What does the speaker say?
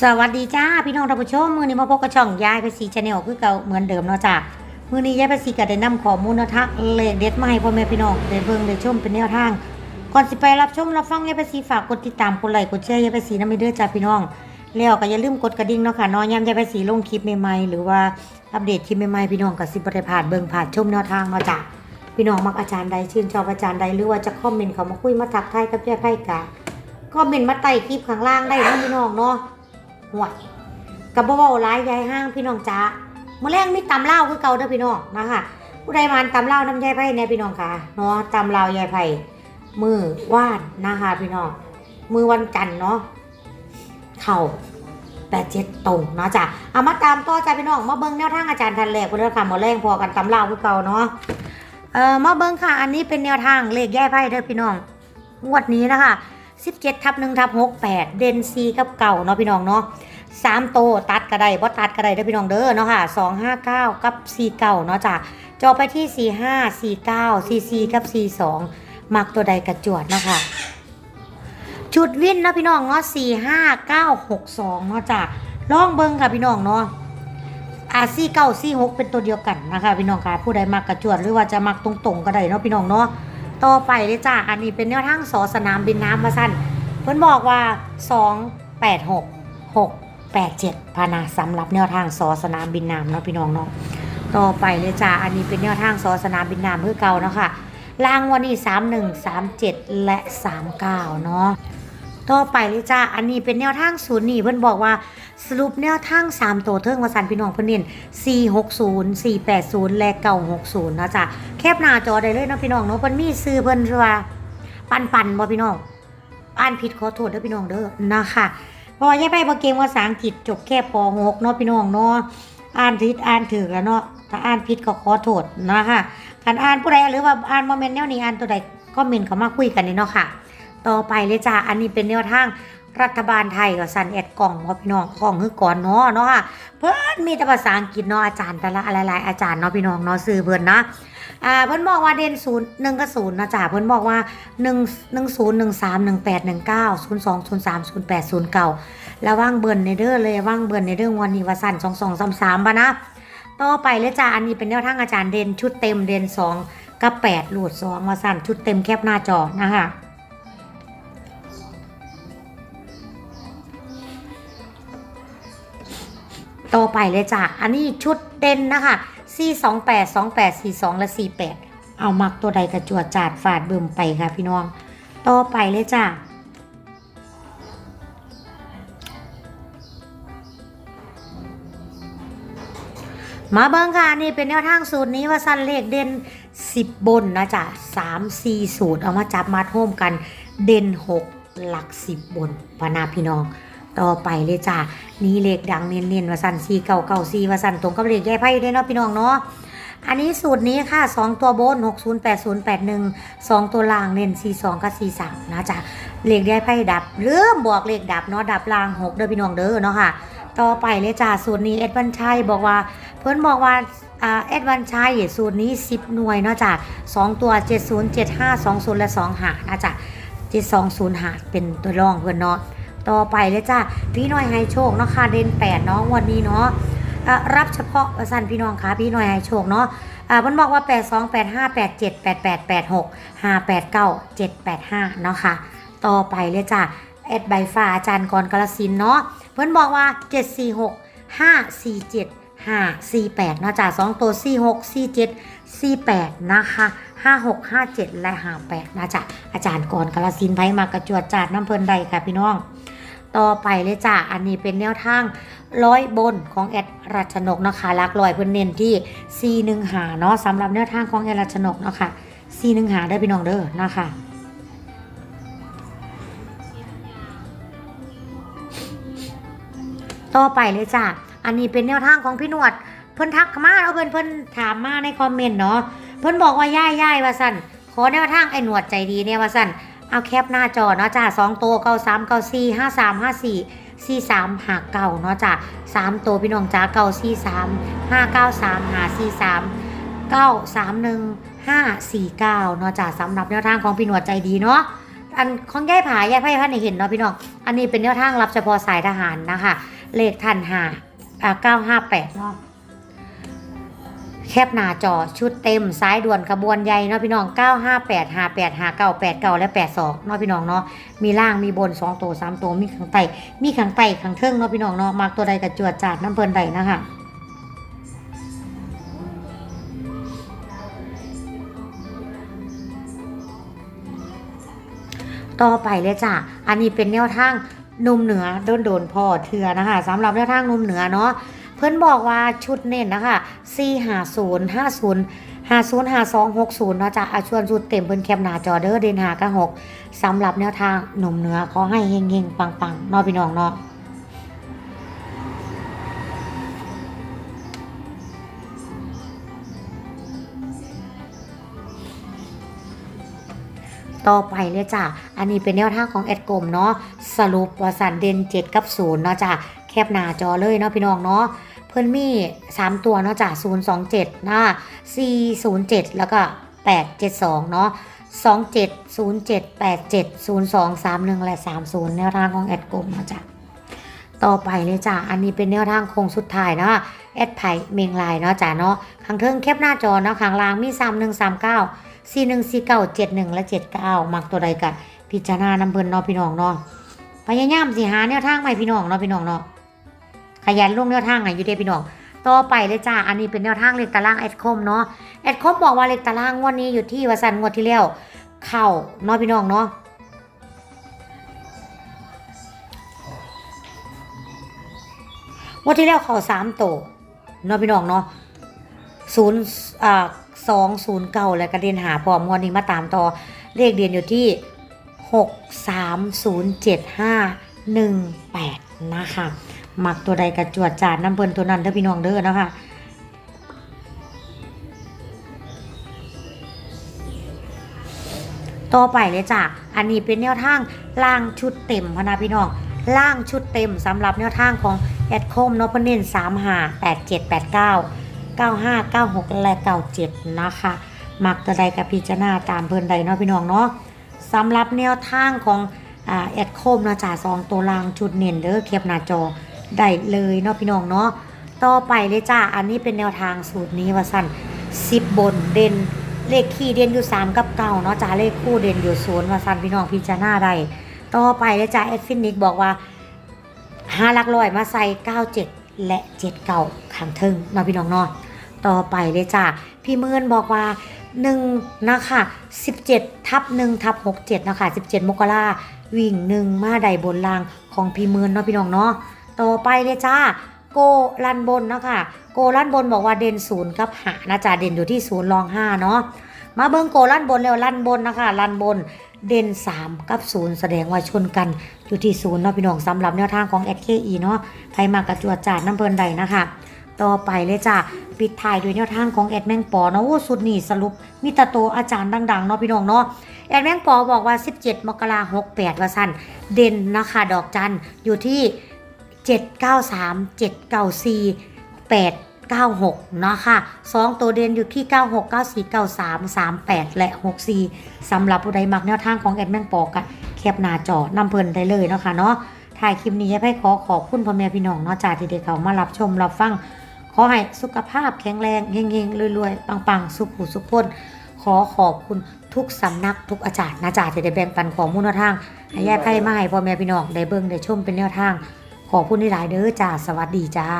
สวัสดีจ้าพี่น้องท่านผู้ชมมือนี้มาพบกับช่องยายภาษีชาแนลคือเก่าเหมือนเดิมเนาะจ้ามือนี้ยายภาษีก็ได้นำข้อมูลนะทักเลขเด็ดมาให้พ่อแม่พี่น้องได้เบิ่งได้ชมเป็นแนวทาง ก่อนสิไปรับชมรับฟังยายภาษีฝากกดติดตามกดไลค์กดแชร์ยายภาษีนำไปเด้อจ้าพี่น้อง แล้วก็อย่าลืมกดกระดิ่งเนาะค่ะน้อยย้ำยายภาษีลงคลิปใหม่ๆหรือว่าอัปเดตคลิปใหม่ๆพี่น้องก็สิบ่ได้พลาดเบิ่งผ่านชมแนวทางเนาะจ้าพี่น้องมักอาจารย์ใดชื่นชอบอาจารย์ใดหรือว่าจะคอมเมนต์เขามาคุยมาทักทายกับยายไพ่กะคอมเมนต์มาใต้คลิปข้างล่างได้เนาะพี่น้องเนาะ ห่วยกับบ่เว้าร้ายยายห้างพี่น้องจ้ามื้อแรกมีตำเล่าคือเก่าเด้อพี่น้องนะคะผู้ใดมานตำเล่าน้ำยายไผ่แน่พี่น้องค่ะเนาะตำเล่ายายไผ่มือว่านนะคะพี่น้องมือวันจันทร์เนาะเข่าแปดเจ็ดตรงเนาะจ้ะเอามาตามต่อจ้าพี่น้องมาเบิ่งแนวทางอาจารย์ทันแหลกเพื่อนค่ะหมอแรงพอกันตำเล่าคือเก่าเนาะเอ่อมาเบิ่งค่ะ อันนี้เป็นแนวทางเลขยายไผ่เด้อพี่น้องงวดนี้นะคะ 17ทับ1ทับ68 เดนซีกับเก่าเนาะพี่น้องเนาะสามโตตัดก็ได้บ่ตัดก็ได้เด้อพี่น้องเด้อเนาะค่ะสองห้าเก้ากับสี่เก้าเนาะจ้ะจอไปที่สี่ห้าสี่เก้าสี่สี่กับสี่สองมักตัวใดกระจวดเนาะค่ะชุดวินเนาะพี่น้องเนาะสี่ห้าเก้าหกสองเนาะจ้ะลองเบิ้งค่ะพี่น้องเนาะอาสี่เก้าสี่หกเป็นตัวเดียวกันนะคะพี่น้องค่ะผู้ใดมักกระจวดหรือว่าจะมักตรงๆก็ได้เนาะพี่น้องเนาะ ต่อไปเลยจ้ะอันนี้เป็นแนวทางสอสนามบินน้ำมาสั้นเพิ่นบอกว่าสองแปดหกหก87พานาสำหรับแนวทางสอสนามบินน้ำเนาะพี่น้องเนาะต่อไปเลยจ้าอันนี้เป็นแนวทางสอสนามบินน้ำเพื่อเก่าเนาะค่ะรางวันนี้ 31 37 และ 39 เนาะ ต่อไปเลยจ้า อันนี้เป็นแนวทางศูนย์นี่เพิ่นบอกว่าสรุปแนวทาง3ตัวเทิงวาสันพี่น้องเพิ่นเน้น460 480 และ960นะจ้ะแคบหน้าจอได้เลยนะพี่น้องเนาะเพิ่นมีซื้อเพิ่นว่าปันปันๆบ่พี่น้องอ่านผิดขอโทษเด้อพี่น้องเด้อนะคะเพราะว่าย่าไปพอเก่งภาษาอังกฤษจบแค่ป .6 เนาะพี่น้องเนาะอ่านผิดอ่านถือแล้วเนาะถ้าอ่านผิดก็ขอโทษนะคะการอ่านผู้ใดหรือว่าอ่านโมเมนต์แนวนี้อ่านตัวใดก็เมนเขามาคุยกันนี่เนาะค่ะ ต่อไปเลยจ้าอันนี้เป็นแนวทางรัฐบาลไทยกับสันแอดกล่องพ่อพี่น้องกล่องคือก่อนเนาะเนาะค่ะเพิ่นมีแต่ภาษาอังกฤษเนาะอาจารย์แต่ละหลายๆอาจารย์เนาะพี่น้องเนาะซื้อเพิ่นนะอ่าเพิ่นบอกว่าเด่นศูนย์หนึ่งกับศูนย์นะจ๊ะเพิ่นบอกว่าหนึ่งหนึ่งศูนย์หนึ่งสามหนึ่งแปดหนึ่งเก้าศูนย์สองศูนย์สามศูนย์แปดศูนย์เก้าแล้วว่างเบิ่นในเด้อเลยว่างเบิ่นในเรื่องวันนี้ว่าสั่นสองสองสามสามปะนะต่อไปเลยจ้ะอันนี้เป็นแนวทางอาจารย์เด่นชุดเต็มเด่นสองกับแปดหลุดสองว่าสั่นชุดเต็มแคบหน้าจอนะคะ ต่อไปเลยจ้ะ อันนี้ชุดเด่นนะคะ4 2 8 2 8 4 2 และ 4 8 เอามักตัวใดกระจวดจาดฝาดเบึมไปค่ะพี่น้อง ต่อไปเลยจ้ะมาเบิ่งค่ะนี่เป็นแนวทางสูตรนี้ว่าสั้นเลขเด่น 10 บนนะจ๊ะ3 4สูตรเอามาจับมาโฮมกันเด่น 6 หลัก 10 บนพนาพี่น้อง ต่อไปเลยจ้ะนี่เลขดังเน้นๆว่าสั้น4 9 9 4ว่าสั้นตรงกับเลขแย่ไพ่ด้วยเนาะพี่น้องเนาะอันนี้สูตรนี้ค่ะ 2 ตัวบน60 80 81 2 ตัวล่างเน้น42กับ43นะจ๊ะเลขแย่ไพ่ดับเริ่มบอกเลขดับเนาะดับล่าง 6 เด้อพี่น้องเด้อเนาะค่ะ ต่อไปเลยจ้าสูตรนี้เอ็ดวันชัยบอกว่า เพื่นบอกว่าอ่าเอ็ดวันชัยสูตรนี้ 10 หน่วยเนาะจ้ะ2ตัว 70 75 20 และ2หานะจ้ะ720หาเป็นตัวรองเพื่อนเนาะ ต่อไปเลยจ้าพี่น้อยให้โชคเนาะค่ะเด่น8เนาะวันนี้เนาะรับเฉพาะสั้นพี่น้องค่ะพี่น้อยให้โชคเนาะอ่ามันบอกว่า 82 85 87 88 86 589 785 เนาะค่ะ ต่อไปเลยจ้าเอ็ดใบฟ้าอาจารย์กรกาลสินเนาะเพื่อนบอกว่า 746 547 548นะจ๊ะ2ตัว 46 47 48 นะคะ56 57 และ 58 นะจ๊ะอาจารย์กรกาลสินธุ์ไผมากระจวดจาดน้ำเพลินใดค่ะพี่น้อง ต่อไปเลยจ้ะอันนี้เป็นแนวทางร้อยบนของแอดรัชนกนะคะลักลอยเพื่อนเน้นที่4 1หนึ่งหาเนาะสำหรับแนวทางของแอดรัชนกเนาะค่ะ4 1หนึ่งหาได้พี่น้องเด้อนะคะต่อไปเลยจ้ะอันนี้เป็นแนวทางของพี่นวด เพิ่นทักมาแล้วเพิ่นเพิ่นถามมาในคอมเมนต์เนาะเพิ่นบอกว่าย่ายย่ายว่าสั่นขอแนวทางไอ้หนวดใจดีเนี่ยว่าสั่น เอาแคปหน้าจอเนาะจ้ะสองตัวเก้าสามเก้าสี่ห้าสามห้าสี่สี่สามหาเก้าเนาะจ้ะสามตัวพี่น้องจ้าเก้าสี่สามห้าเก้าสามหาสี่สามเก้าสามหนึ่งห้าสี่เก้าเนาะจ้ะสำหรับแนวทางของพี่หนวดใจดีเนาะอันของยายผายายไพ่พันในเห็นเนาะพี่น้อง อันนี้เป็นแนวทางรับเฉพาะสายทหารนะคะ เลขทันหาเก้าห้าแปดเนาะ คบหน้าจอชุดเต็มซ้ายด่วนขบวนใหญ่เนาะพี่น้อง 958 58 59 89 และ 82เนาะพี่น้องเนาะมีล่างมีบน 2 ตัว 3 ตัว มีข้างใต้มีข้างใต้ข้างเทิงเนาะพี่น้องเนาะมักตัวใดกับจวดจาดน้ำเพลินใดนะคะต่อไปเลยจ้ะ อันนี้เป็นแนวทางหนุ่มเหนือโดนโดนพอเถือนะคะสำหรับแนวทางหนุ่มเหนือเนาะ เพื่อนบอกว่าชุดเน้นนะคะ4 5 0 5 0 5 0 5 2 6 0เนาะจ้ะอาชวนชุดเต็มเพิ่นแคปหน้าจอเด้อเดนหากับ6สำหรับแนวทางหนุ่มเหนือขอให้เฮงๆปังๆเนาะพี่น้องเนาะต่อไปเลยจ้ะ อันนี้เป็นแนวทางของแอดกลมเนาะ สรุปว่าสันเด่น7กับ0เนาะจ้ะ แคบหน้าจอเลยเนาะพี่น้องเนาะเพิ่นมี 3 ตัวเนาะจ้ะ027นะ407 แล้วก็ 872 เนาะ27 07 87 02 31 และ 30 แนวทางของแอดกลมเนาะจ้ะต่อไปเลยจ้ะ อันนี้เป็นแนวทางโค้งสุดท้ายเนาะแอดไผ่เมงลายเนาะจ้ะเนาะข้างเทิงแคบหน้าจอเนาะข้างล่างมี 3139สี่หนึ่งสี่เก้าเจ็ดหนึ่งและเจ็ดเก้ามักตัวใดกันพิจารณานำเพิ่นเนาะพี่น้องเนาะพยายามสิหาแนวทางใหม่พี่น้องเนาะพี่น้องเนาะ ขยันลงแนวทางไหนอยู่เด้พี่น้องต่อไปเลยจ้า อันนี้เป็นแนวทางเลขตารางแอดคมเนาะ แอดคมบอกว่าเลขตารางงวดนี้อยู่ที่วสันงวดที่แล้ว เข้าเนาะพี่น้องเนาะงวดที่แล้วเข้าสามโตเนาะพี่น้องเนาะศูนย์อ่าสองศูนย์เก้าและกระเด็นหาพร้อมงวดนี้มาตามต่อ เลขเดียนอยู่ที่หกสามศูนย์เจ็ดห้าหนึ่งแปดนะคะ หมักตัวใดกระจวดจาดน้ำเพิ่นตัวนั้นเด้อพี่น้องเด้อนะคะต่อไปเลยจ้ะอันนี้เป็นแนวทางล่างชุดเต็มพนะพี่น้องล่างชุดเต็มสำหรับแนวทางของแอดคมเนาะเพิ่นเน้น3 5 8 7 8 9 95 96และ97นะคะมักตัวใดกับพิจารณาตามเพิ่นใดเนาะพี่น้องเนาะสำหรับแนวทางของแอดคมเนาะจ่าสองตัวล่างชุดเน้นเด้อเก็บหน้าจอ ได้เลยเนาะพี่น้องเนาะต่อไปเลยจ้า อันนี้เป็นแนวทางสูตรนี้ว่าสั่น10บนเด่นเลขคี่เด่นอยู่3กับเก้าเนาะจ้าเลขคู่เด่นอยู่ศูนย์ว่าสั่นพี่น้องพิจารณาได้ต่อไปเลยจ้าแอดฟินิกบอกว่าห้าลักร้อยมาใส่97และ79ข้าขังเทึงเนาะพี่น้องเนาะต่อไปเลยจ้าพี่เมือนบอกว่า1นะคะ17ทับ1ทับ67นะคะ17มกราวิ่งหนึ่งมาใดบนล่างของพี่เมือนเนาะพี่น้องเนาะ ต่อไปเลยจ้าโกลันบนนะค่ะโกลันบนบอกว่าเด่นศูนย์กับหานะจ๊ะเด่นอยู่ที่ศูนย์รองห้าเนาะมาเบิ่งโกลันบนแล้วลันบนนะคะลันบนเด่นสามกับศูนย์แสดงว่าชนกันอยู่ที่ศูนย์เนาะพี่น้องสำหรับแนวทางของ SKE เนาะใครมากระจวดจาดน้ำเพลินใดนะคะ ต่อไปเลยจ้ะปิดท้ายด้วยแนวทางของแอดแมงปอเนาะโอ้สุดนี่สรุปมิตาโตอาจารย์ดังๆเนาะพี่น้องเนาะแอดแมงปอบอกว่า 17 มกราคม68ว่าสั้นเด่นนะคะดอกจันอยู่ที่ 793 794 896นาะค่ะ 2 ตัวเด่นอยู่ที่ 96 94 93 38 และ 64สำหรับผู้ใดมักแนวทางของแอดแมงปอกอะแคปหน้าจอนำเพลินได้เลยเนาะค่ะเนาะถ่ายคลิปนี้ให้ขอขอบคุณพ่อแม่พี่น้องเนาะจ่าที่ได้เขามารับชมรับฟัง ขอให้สุขภาพแข็งแรงเฮงๆรวยๆ ปังๆ สุขหูสุขพ้นขอขอบคุณทุกสำนักทุกอาจารย์นะจ่าที่ได้แบ่งปันของมูลแนวทางให้ยายไพ่มาให้พ่อแม่พี่น้องได้เบิ่งได้ชมเป็นแนวทาง ขอบคุณที่หลายเด้อจ้า สวัสดีจ้า